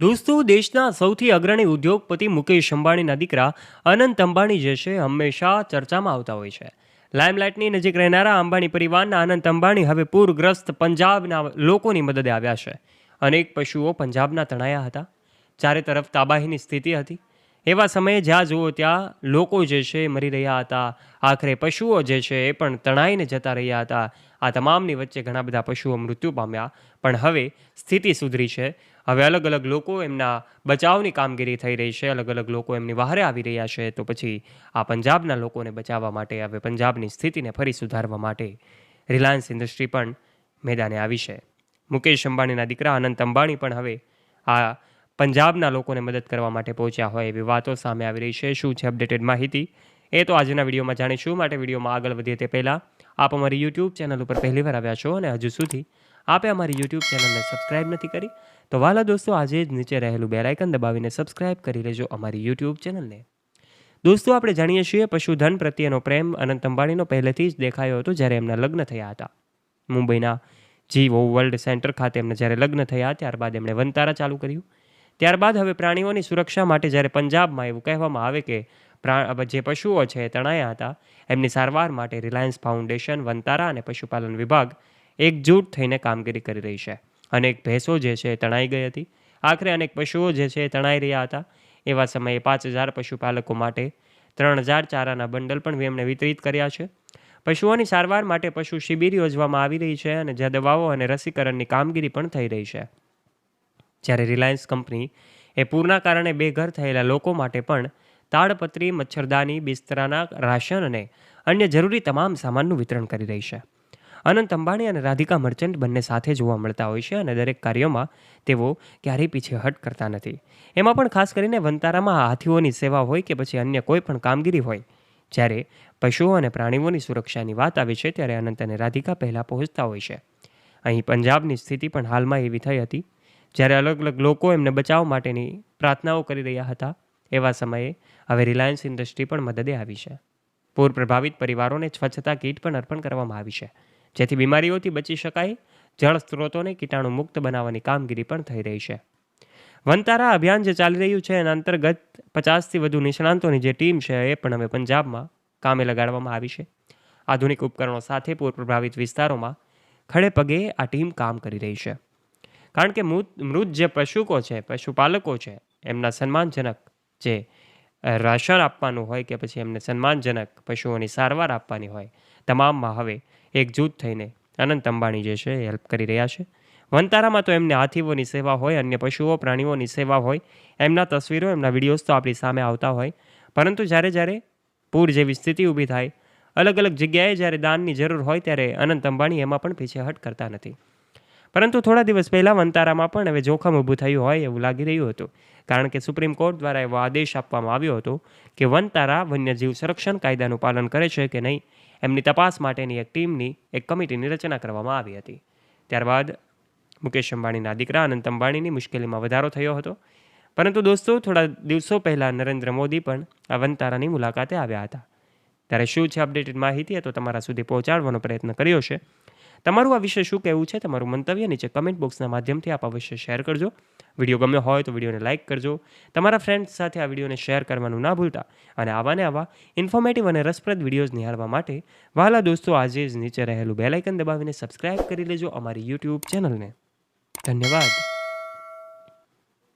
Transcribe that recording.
દોસ્તો, દેશના સૌથી અગ્રણી ઉદ્યોગપતિ મુકેશ અંબાણીના દીકરા અનંત અંબાણી જે છે, હંમેશા ચર્ચામાં આવતા હોય છે. લાઇમલાઇટની નજીક રહેનારા અંબાણી પરિવારના અનંત અંબાણી હવે પૂરગ્રસ્ત પંજાબના લોકોની મદદે આવ્યા છે. અનેક પશુઓ પંજાબના તણાયા હતા. ચારે તરફ તાબાહીની સ્થિતિ હતી. એવા સમયે જ્યાં જુઓ ત્યાં લોકો જે છે, મરી રહ્યા હતા. આખરે પશુઓ જે છે, એ પણ તણાઈને જતા રહ્યા હતા. આ તમામની વચ્ચે ઘણા બધા પશુઓ મૃત્યુ પામ્યા. પણ હવે સ્થિતિ સુધરી છે. હવે અલગ અલગ લોકો એમના બચાવની કામગીરી થઈ રહી છે, અલગ અલગ લોકો એમની વહારે આવી રહ્યા છે, તો પછી આ પંજાબના લોકોને બચાવવા માટે, હવે પંજાબની સ્થિતિને ફરી સુધારવા માટે રિલાયન્સ ઇન્ડસ્ટ્રી પણ મેદાને આવી છે. મુકેશ અંબાણીના દીકરા અનંત અંબાણી પણ હવે આ પંજાબના લોકોને મદદ કરવા માટે પહોંચ્યા હોય એવી વાતો સામે આવી રહી છે. શું છે અપડેટેડ માહિતી? એ તો આજના વિડીયોમાં જાણીશું. માટે વિડીયોમાં આગળ વધીએ તે પહેલાં આપ અમારી યુટ્યુબ ચેનલ ઉપર પહેલીવાર આવ્યા છો અને હજુ સુધી આપે અમારી યુટ્યુબ ચેનલને સબસ્ક્રાઇબ નથી કરી? તો વાલા દોસ્તો, આજે જ નીચે રહેલું બે દબાવીને સબસ્ક્રાઇબ કરી લેજો અમારી યુટ્યુબ ચેનલને દોસ્તો, આપણે જાણીએ છીએ પશુધન પ્રત્યેનો પ્રેમ અનંત અંબાણીનો પહેલેથી જ દેખાયો હતો જ્યારે એમના લગ્ન થયા હતા. મુંબઈના જીવો વર્લ્ડ સેન્ટર ખાતે એમને જ્યારે લગ્ન થયા, ત્યારબાદ એમણે વનતારા ચાલુ કર્યું. ત્યારબાદ હવે પ્રાણીઓની સુરક્ષા માટે જ્યારે પંજાબમાં એવું કહેવામાં આવે કે જે પશુઓ છે તણાયા હતા, એમની સારવાર માટે રિલાયન્સ ફાઉન્ડેશન વનતારા અને પશુપાલન વિભાગ એકજૂટ થઈને કામગીરી કરી રહી છે. અનેક ભેંસો જે છે એ તણાઈ ગઈ હતી. આખરે અનેક પશુઓ જે છે એ તણાઈ રહ્યા હતા. એવા સમયે પાંચ હજાર પશુપાલકો માટે ત્રણ હજાર ચારાના બંડલ પણ એમણે વિતરિત કર્યા છે. પશુઓની સારવાર માટે પશુ શિબિર યોજવામાં આવી રહી છે અને જ્યાં દવાઓ અને રસીકરણની કામગીરી પણ થઈ રહી છે. જ્યારે રિલાયન્સ કંપની એ પૂરના કારણે બેઘર થયેલા લોકો માટે પણ તાડપત્રી, મચ્છરદાની, બિસ્તરાના રાશન અને અન્ય જરૂરી તમામ સામાનનું વિતરણ કરી રહી છે. અનંત અંબાણી અને રાધિકા મર્ચન્ટ બંને સાથે જોવા મળતા હોય છે અને દરેક કાર્યોમાં તેઓ ક્યારેય પીછેહટ કરતા નથી. એમાં પણ ખાસ કરીને વનતારામાં હાથીઓની સેવા હોય કે પછી અન્ય કોઈ પણ કામગીરી હોય, જ્યારે પશુઓ અને પ્રાણીઓની સુરક્ષાની વાત આવે છે ત્યારે અનંત અને રાધિકા પહેલાં પહોંચતા હોય છે. અહીં પંજાબની સ્થિતિ પણ હાલમાં એવી થઈ હતી, જ્યારે અલગ અલગ લોકો એમને બચાવ માટેની પ્રાર્થનાઓ કરી રહ્યા હતા, એવા સમયે હવે રિલાયન્સ ઇન્ડસ્ટ્રી પણ મદદે આવી છે. પૂર પ્રભાવિત પરિવારોને સ્વચ્છતા કીટ પણ અર્પણ કરવામાં આવી છે. જેથી બીમારીઓથી બચી શકાય. જળ સ્ત્રોતોને કીટાણુ મુક્ત બનાવવાની કામગીરી પણ થઈ રહી છે. વનતારા અભિયાન જે ચાલી રહ્યું છે, એના અંતર્ગત પચાસથી વધુ નિષ્ણાંતોની જે ટીમ છે, એ પણ હવે પંજાબમાં કામે લગાડવામાં આવી છે. આધુનિક ઉપકરણો સાથે પૂર પ્રભાવિત વિસ્તારોમાં ખડે પગે આ ટીમ કામ કરી રહી છે. કારણ કે મૃત મૃત જે પશુકો છે, પશુપાલકો છે, એમના સન્માનજનક જે રાશન આપવાનું હોય કે પછી એમને સન્માનજનક પશુઓની સારવાર આપવાની હોય તમામમાં હવે એકજૂથ થઈને અનંત અંબાણી જે છે એ હેલ્પ કરી રહ્યા છે. વનતારામાં તો એમને હાથીઓની સેવા હોય, અન્ય પશુઓ, પ્રાણીઓની સેવા હોય, એમના તસવીરો, એમના વિડીયોઝ તો આપણી સામે આવતા હોય. પરંતુ જ્યારે જ્યારે પૂર જેવી સ્થિતિ ઊભી થાય, અલગ અલગ જગ્યાએ જ્યારે દાનની જરૂર હોય ત્યારે અનંત અંબાણી એમાં પણ પીછેહટ કરતા નથી. પરંતુ થોડા દિવસ પહેલાં વનતારામાં પણ હવે જોખમ ઊભું થયું હોય એવું લાગી રહ્યું હતું. કારણ કે સુપ્રીમ કોર્ટ દ્વારા એવો આદેશ આપવામાં આવ્યો હતો કે વનતારા વન્યજીવ સંરક્ષણ કાયદાનું પાલન કરે છે કે નહીં એમની તપાસ માટેની એક ટીમની એક કમિટીની રચના કરવામાં આવી હતી. ત્યારબાદ મુકેશ અંબાણીના દીકરા અનંત અંબાણીની મુશ્કેલીમાં વધારો થયો હતો. પરંતુ દોસ્તો, થોડા દિવસો પહેલાં નરેન્દ્ર મોદી પણ આ વનતારાની મુલાકાતે આવ્યા હતા. ત્યારે શું છે અપડેટેડ માહિતી? તો તમારા સુધી પહોંચાડવાનો પ્રયત્ન કર્યો છે. તમારું આ વિશે શું કહેવું છે તમારું મંતવ્ય નીચે કમેન્ટ બોક્સના માધ્યમથી આપ અવશ્ય શેર કરજો. વીડિયો ગમ્યો હોય તો વિડીયોને લાઇક કરજો. તમારા ફ્રેન્ડ્સ સાથે આ વિડીયોને શેર કરવાનું ના ભૂલતા અને આવા ને આવા ઇન્ફોર્મેટિવ અને રસપ્રદ વિડીયોઝ નિહાળવા માટે વહાલા દોસ્તો આજે જ નીચે રહેલું બેલાઇકન દબાવીને સબસ્ક્રાઇબ કરી લેજો અમારી યુટ્યુબ ચેનલને ધન્યવાદ.